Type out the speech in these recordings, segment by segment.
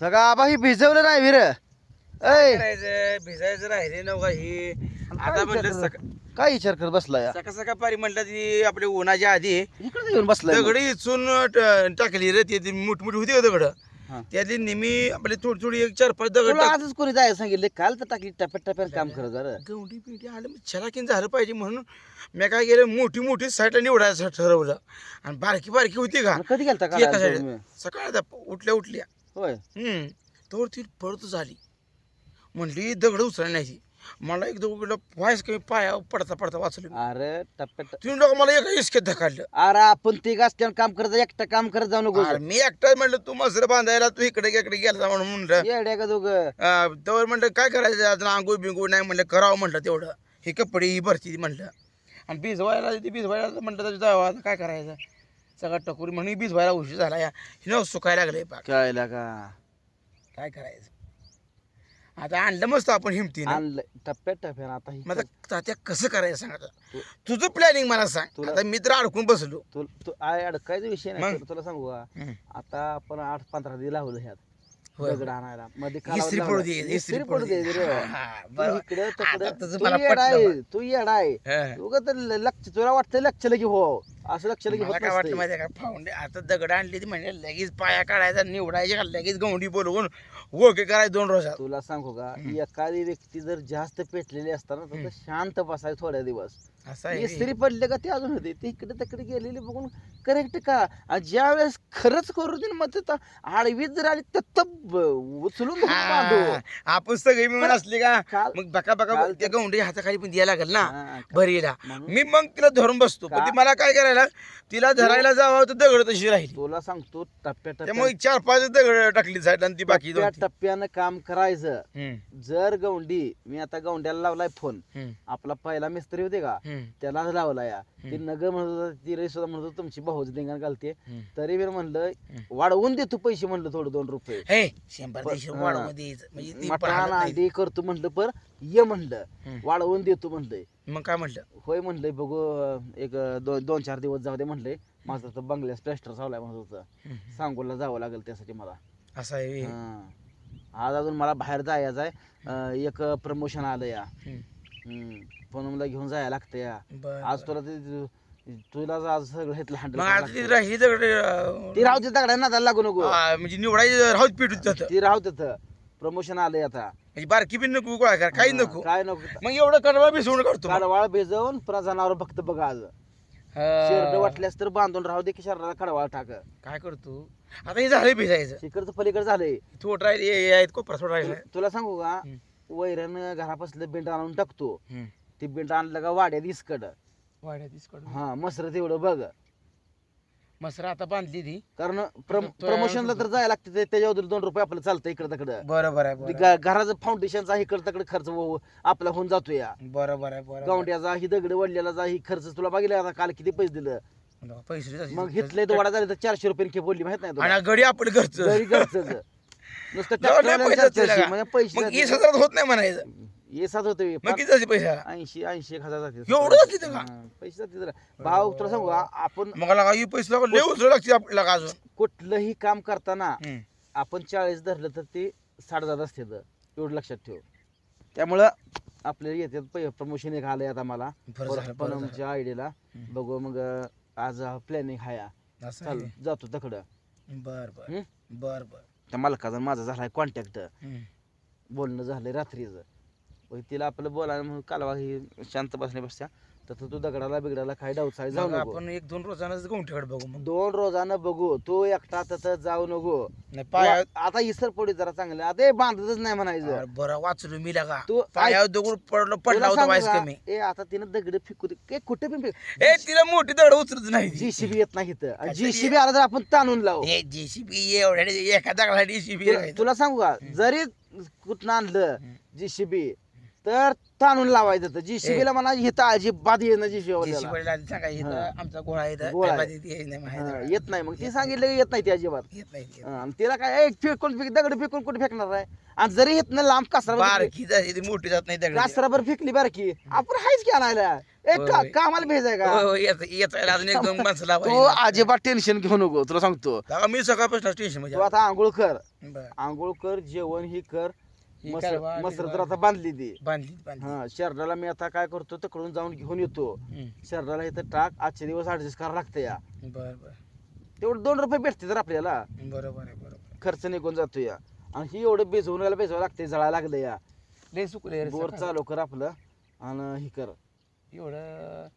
सगळं आबा ही भिजवलं नाही विर. ऐ. करायचं भिजायचं राहिले नव्हता ही. आता म्हणलं सका काय विचार करत बसला या सका सका पारी म्हणलं ती आपल्या उन्हाच्या आधी इकडे येऊन बसलाय दगड इचून ट- टाकली रे ती मोठी मोठी होती दगड? हा. त्यातली नेहमी आपली थोडी थोडी एक चार पाच दगड तुला टाक- आजच कोणी जायला सांगितलं? काल तर टाकली टप्प्यात टप्प्यात काम करत जरा. गवंडी पिंडी आलं मग छलाकीन झालं पाहिजे म्हणून मी काय केलं मोठी मोठी साईडला निवडायचं ठरवलं. आणि बारकी बारकी होती का? मग कधी गेलता एका तुम्ही? सकाळ उठल्या उठल्या होय. हम्म ती पळत झाली. म्हणली दगड उचलायला नाही ती. मला एक दगड व्हायस कमी पाया पडता पडता वाचली. अरे टप्प्यात तुम्ही लोक मला एका इस्केत धकाडलं अरे आपण ते असल्यावर काम करत एकटं काम करत जाऊ नको अरे मी एकटाच म्हणलं तू मसर बांधायला तू इकडे इकडे गेला म्हणून म्हणलं. येड्या का दोघं? अं, तवर म्हणलं काय करायचं आज? आंघोळ बिंगोळ नाही म्हणलं करावं म्हणलं तेवढं. हे कपडे ही भरती म्हणलं. आणि भिजवायला ती भिजवायला म्हणलं तर जावं आता काय करायचं? सगळा टकोरी म्हणून भिजवायला उशीर झाला या. हिनं सुकायला लागले पाक काय का? काय करायचं? आता आणलं मस्त आपण हिमतीनं. आणलं टप्प्यात टप्प्यात आता ही मग आता तात्या कसं करायचं सांग आता? तुझं प्लॅनिंग मला सांग. तुला- आता मी तर अडकून बसलो. तू तू आय अडकायचा विषय नाही मग? तुला- तुला सांगू का? हम्म. आता आपण आठ पंधरा दिवस लावलं ह्यात. होय. दगड आणायला. मध्ये इस्त्री पडू दे इस्त्री इस्त्री पडू दे. दे रे. हा, तू बरोबर. इकडं आता तिकडं तुझं तू मला येडा पटलं आहे तू येडा आहे हा. तू का तर लक्ष तुला वाटतं लक्ष लगी हो. असं लक्ष लगी मला काय वाटलं नसतंय. माहिती का? फाउंडे आता दगड आणली ती म्हणजे लगेच पाया काढायचा निवडायचे का? लगेच गवंडी बोलवून ओके करायचं दोन रोजात. तुला सांगू का. एखादी व्यक्ती जर जास्त पेटलेली असताना तर शांत बसायचं थोड्या दिवस. असं आहे इस्त्री पडले का ते अजून होते. ते इकडे तिकडे गेलेली बघून करेक्ट का? आणि ज्या वेळेस खरंच करू दे ना मग ते आडवीत जर आली तर तब उचलून धरून बांधू. हा, आपण सगळे मिळून असले का? काल- मग बका बका काल त्या गवंडी हाताखाली पण द्यायला लागेल ना हा, भरीला. म्हणून मी मग तिला धरून बसतो. पण ती का? मला काय करायला तिला धरायला जावं तर दगड तशी राहिली. तुला सांगतो टप्प्या त्यामुळे चार पाच दगड टाकली साईड आणि ती बाकी दोन टप्प्यानं काम करायचं. हम्म, जर गवंडी मी आता गवंड्याला लावलाय फोन. हम्म, आपला पहिला मिस्त्री होते का? हम्म, त्याला लावला या ती नग म्हणत होता ती रे सुद्धा म्हणत होती, तुमची भाऊची धिंगाण घालते हम्म. तरी मी म्हणलं वाढवून दे तू पैसे म्हणलं थोडं दोन रुपये हे शंभर हा. द्यायचं म्हणजे ती मटण पाहत नाही. अंडी करतो म्हणलं पर ये म्हणलं हम्म. वाढवून देतो म्हणलंय मग काय म्हटलं होय म्हणलंय बघू अं, एक अं, दोन दोन चार दिवस जाऊ दे म्हणलंय माझं तर बंगल्यास प्लॅस्टर चाललाय म्हणत होतं हम्म. सांगोला जावं लागेल त्यासाठी मला असं आहे व्हय. हा. आज अजून मला बाहेर जायचं आहे अं, एक प्रमोशन आलं या हम्म. पूनमला घेऊन जायला लागतं या. बर, आज. तुला ते तुला आज सगळं घेतलं मग ती राहिली दगड अं, ती त्याला लागू नको. हा, म्हणजे निवडायची राहूच पेटून जातं. ती राहू तिथं प्रमोशन आलंय आता. म्हणजे बारकी बिन नको गोळा कर काही हा, नको. काय नको. मग एवढं कडवा भिसवून काढतो मग. कडवाळ भिजवून पुन्हा जनावर फक्त बघा आज. हा. वाटल्यास तर बांधून राहू दे की शरीराला कडवाळ टाक. काय करतो? आता हे झालं भिजायचं. तिकडचं पलीकडे झालंय. थोड राहिले कोपरा थोडा राहिला तुला सांगू का? हम्म. वैरण घरापासलं बिंड आणून टाकतो. हम्म. ती बिंड आणलं का वाड्यात इसकड. वाड्यात इसकडून. हा मसर तेवढं बघ. मसरा आता बांधली ती. कारण प्रम- तो- प्रमोशनला तर जायला लागते ते- त्याच्यावर दोन रुपये आपलं चालतं इकडं तिकडं. बरोबर आहे बरोबर आहे. ग- घराचं फाउंडेशनचा इकडं तिकडे खर्च आपला होऊन जातो या. बरोबर आहे बरोबर. गावंड्याचा ही दगड वडल्याला जा ही खर्च तुला बघितलं आता काल किती पैसे दिलं? पैसे मग घेतलंय तर वाडा झाले तर चारशे रुपये खेप बोलली माहीत नाही तुला. आणि गडी आपलं घरचं. घरी घरचंच. नुसतं नाही tractor पैसे का? म्हणजे पैसे मग जाते. वीस हजारात होत नाही म्हणायचं ये सात होते मग किती जाते पैसा ऐंशी ऐंशी एक हजार जाते एवढं जाते ते का? हा, पैसे जाते जरा भाऊ तुला सांगू आपण मग लागा ही पैसे लागा लय उचल लागते आपल्याला अजून कुठलंही काम करताना हम्म. आपण चाळीस धरलं तर ते साठ जात असते एवढं लक्षात ठेव त्यामुळं आपल्याला येतात प्रमोशन एक आलंय आता मला बरं झालं, बरं झालं. आमच्या आयडियाला हम्म. बघू मग आज प्लॅनिंग हाय असं चाल आहे. जातो तकडं बर बर हम्म? बर बर त्या मालकाचा माझा झालाय कॉन्टॅक्ट. बोलणं झालंय रात्रीचं मग तिला आपलं बोलायला म्हणून कालवा ही शांत बसण्यापेक्षा तर तू दगडाला बिगडाला काय डावचाळी जाऊ मग नको. आपण एक दोन रोजानच गोंठ्याकडे बघू मग. दोन रोजानं बघू. तू एकटा तर जाऊ नको. नाही पाया आता इसर पडी जरा चांगलं. आता हे बांधतच नाही म्हणायचं. अरे बरं वाचलो मी लागा. तू पायावर दगड पडलं पडला तुला होता सांगू का, कमी. ए आता तिनं दगड फेकू दे. कुठे पण ए तिला मोठी दगड उचलत नाही ती. जीसीबी येत नाही इथं. काय जीसीबी आला तर आपण ताणून लावू. हे जेसीबी एवढ्या एका दगडा जेसीबी तुला- तुला सांगू का? जरी कुठनं आणलं जीसीबी तर ताणून लावायचं तर जीसीबीला म्हणा इथं अजिबात येणं जीसीबी आधी इथं हा. आमचा इथं काय आहे. येत नाही माहिती येत नाही मग. ती सांगितलं की येत नाही ती अजिबात. येत नाही येत हा, आणि तिला काय एक फेकून फेक दगड फेकून कुठे फेकणार आहे? आणि जरी येत लांब नाही. कासरा बारकी झाली ती मोठी जात नाही दगड. कासराभर फेकली बरं की आपण हायच की आणायला. एक का- होय. कामाला भेजाय का? येत अजून एक दोन माणसं तू लावायची अजिबात टेन्शन घेऊ नको तुला सांगतो. मी सकाळपासून स्टेशनमध्ये तू आता आंघोळ कर. बरं. आंघोळ कर जेवण ही कर. ही मसर कारवा, आता बांधली ती. बांधली बांधली. हा शर्टाला मी आता काय करतो तिकडून जाऊन घेऊन येतो. हम्म. शर्टाला इथं टाक आजचे दिवस ऍडजस्ट करावं लागतं या. बरं बरं. तेवढं दोन रुपये भेटते तर आपल्याला. बरोबर आहे बरोबर खर्च निघून जातो या. आणि ही एवढं बेजवून यायला बेजवायला लागते जळायला लागलं या. लय सुकले बोर. चालू कर आपलं आणि ही कर. एवढं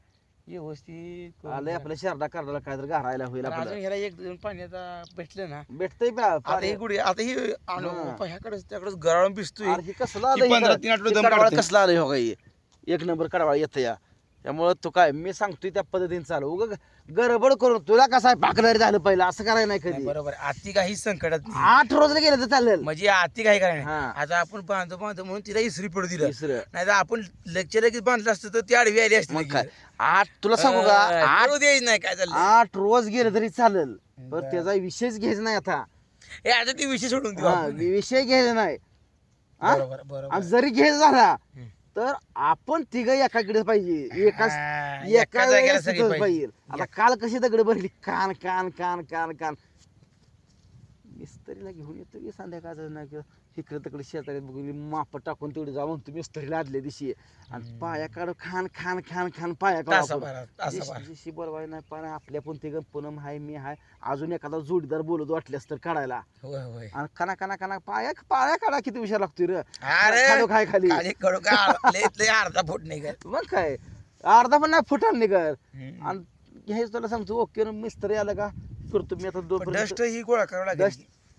व्यवस्थित आलंय आपल्या शर्टा काढायला काय तर घारायला होईल आणि अजून आपलं ह्याला एक दोन पाण्याचा भेटलं ना भेटतंय बा आता पाणी. ही गुढी आता ही हा. ह्याकडेच त्याकडेच गराळून भिजतोय अरे हे कसलं हे पंधरा. तीन आठवडे दम कडवाळ काढतोय. कसलं आलंय हो काही एक नंबर कडवाळ येतं या त्यामुळं तू काय मी सांगतोय त्या पद्धतीने चालू उग गडबड करून तुला कसं आहे पाकणारी झालं पहिलं? असं करायला नाही नाही, कधी बरोबर. आती काही संकटात नाही. आठ रोजला गेलं तर चालेल. म्हणजे आती काही काय नाही. हा. आता आपण बांधतो बांधतो म्हणून तिला इसरी पडू दिलं. तिसरं नाही तर आपण लेक्चर लगेच बांधलं असतं तर ती आडवी आली असती मग. काय? आठ तुला सांगू का? आठ द्यायचं नाही काय चाललं आठ रोज गेलं तरी चालेल. पण बरं. त्याचा विषयच घ्यायचा नाही आता. हे आता ती विषय सोडून देऊ हा, आपण. विषय घ्यायचा नाही. हा? बरोबर बरोबर. आणि जरी घ्यायचा झाला हम्म. तर आपण तिघ एकाकडे पाहिजे. एका हा, एका एका जागेला वेळेस सगळी तिथंच पाहिजे. पाहिजे. आता काल कशी दगड भरली? कान कान कान कान कान. मिस्त्रीला घेऊन येतो की संध्याकाळचं? नाही किंवा इकडे तिकडे शेताकडे बघून माप टाकून तेवढे जाऊन तुम्ही मिस्त्रीला आदल्या दिवशी. आणि पाया काढ खान खान खान खान पाया तासाभरात, तासाभरात. काढ बरोबर नाही पण आपल्या पण ते पूनम हाय मी हाय. अजून एखादा जोडीदार बोलत वाटल्यास तर काढायला. होय होय. आणि खाना खाना खाना पाया पाया काढा किती विषय लागतोय रे. अरे खाडो काय खाली. खाली कडू का लय लय अर्धा फूट नाही काय मग काय? अर्धा पण नाही फुटान निघर आणि हे तुला सांगतो ओके मिस्त्री आलं का? करतो मी आता दोन डस्ट ही गोळा करावं लागेल.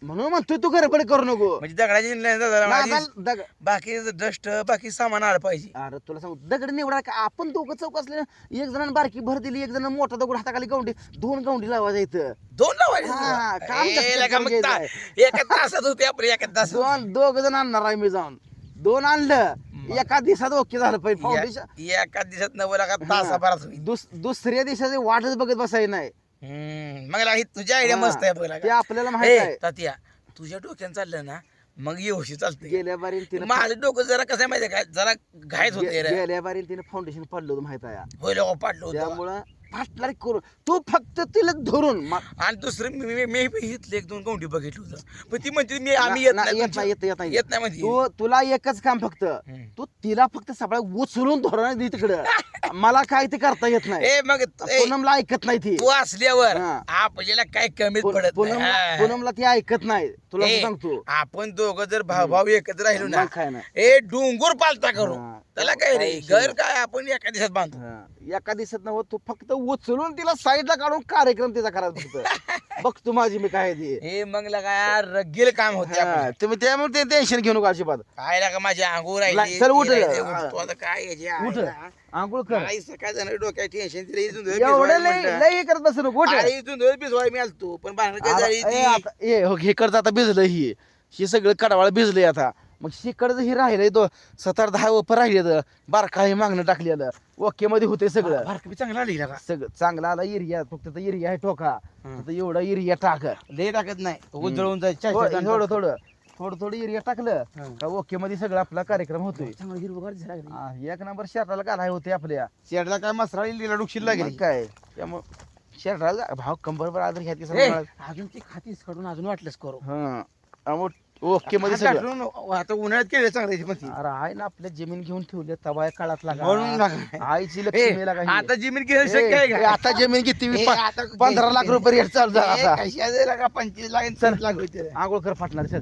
म्हणून म्हणतोय तू गडबड करू नको. म्हणजे दगडाची नाही दादा, नाही, माझी नाही, दग- बाकी डस्ट बाकी सामान आलं पाहिजे. अरे तुला सांगू दगड निवडा का? आपण दोघं चौक असले एक जणांना बारकी भर दिली एक जण मोठा दगड हाताखाली गावंडी दोन गावंडी लावायचा इथं. दोन हा, लावायचे काम लगा. एका तासात होते आपले एका तासात. दोन दोघ जण आणणार आहे मी जाऊन. दोन आणलं एका दिवसात ओके झालं पाहिजे. फाउंडेशन या- एका दिवसात नव्वद लाखात तासाभरात होईल. दुस दुसऱ्या दिवसाची वाटच बघत बसायची नाही. हम्म, मग ला- ही तुझी आयडिया मस्त आहे बघ ते. आपल्याला माहीत आहे. तात्या तुझ्या डोक्यानं चाललं ना मग येऊशी चालतंय. गेल्या बारी तिने माझं डोकं जरा कसं आहे माहितीये का? जरा घायच होते रे. गेल्या बारी तिने फाउंडेशन पडलं होतं माहीत आहे. होय लोक पाडलं होतं. त्यामुळं फाटलारी करू तू फक्त तिला धरून. मा- आणि दुसरं मी मी- मी इथले एक दोन गवंडी बघितलं होतं. पण ती म्हणते मी आम्ही येत ना- नाही. येत नाही येत येत नाही येत नाही म्हणजे तू तुला एकच काम फक्त. हम्म. तू तिला फक्त सगळ्या उचलून धोरण दे तिकडं. मला काय ते करता येत नाही. ए मग ए, पूनमला ऐकत नाही ती. तू असल्यावर हा. आपल्याला काय कमीच पून- पडत पूनमला ती ऐकत नाही. तुला ए, सांगतो. आपण दोघं जर भाऊ भाऊ एकत्र राहिलो ना मग काय नाही ए डोंगर पालता करू. हा. त्याला काय रे? काय घर. काय आपण एका दिवसात बांधतो हा. एका दिवसात नव्हत तू फक्त उचलून तिला साईडला काढून कार्यक्रम तिचा करायचा फक्त बघ तू माझी मी काय ती हे मग लगा रगेल काम होते हा. तुम्ही त्यामुळे ते टेन्शन घेऊ नका अजिबात काय लागा माझी आंघोळ ला- राहिली चल उठ ती राहिली. उठतो आता काय याची उठ आईला. आंघोळ कर आई सकाळ जाणार डोक्यात टेन्शन तिला इथून धुळं एवढं लई म्हणलं. लई करत बसू नको उठ. अरे इथून धुळं मी आलतो पण बाहेर काय ए, ती आता- ए, हो, हे करत आता भिजलं ही हे सगळं कडवाळ भिजलंय आता मग शिकडचं हे राहिलंय तो सतर दहा वपर राहिलेलं बारका हे मागणं टाकलेलं. ओके मध्ये होते सगळं. बारकं बी चांगला आली का सगळं चांगला आला एरिया फक्त तर एरिया आहे टोका. आता एवढा एरिया टाक. लय टाकत नाही. उजळून जायचं थोडं थोडं थोडं. थोडं थोडं एरिया टाकलं. का ओके मध्ये सगळं आपला कार्यक्रम होतोय. चांगलं हिरवगार झाला का हा, एक नंबर शर्टाला घालाय होते आपल्या. शेडला काय मसरा लिहिला डुकशील मग काय? त्यामुळे शर्टाला भाव कंबरवर आदर घ्यायची ए, अजून ती खातीस काढून अजून वाटलंच करू. हा. त्यामुळे ओके मध्ये सगळं. आता उन्हाळ्यात केलं चांगलं अरे आहे ना आपल्या जमीन घेऊन ठेवली तवा काळात म्हणून लागा. लागा. आईची ए, लक्ष्मीला काही आता जमीन घेणं शक्य आहे ए, का आता जमीन किती ए, प- आता- पंधरा लाख रुपये रेट चालू झाला आता. लागा पंचवीस लाख आणि तीस लाख होते आंघोळ कर फाटणार चल.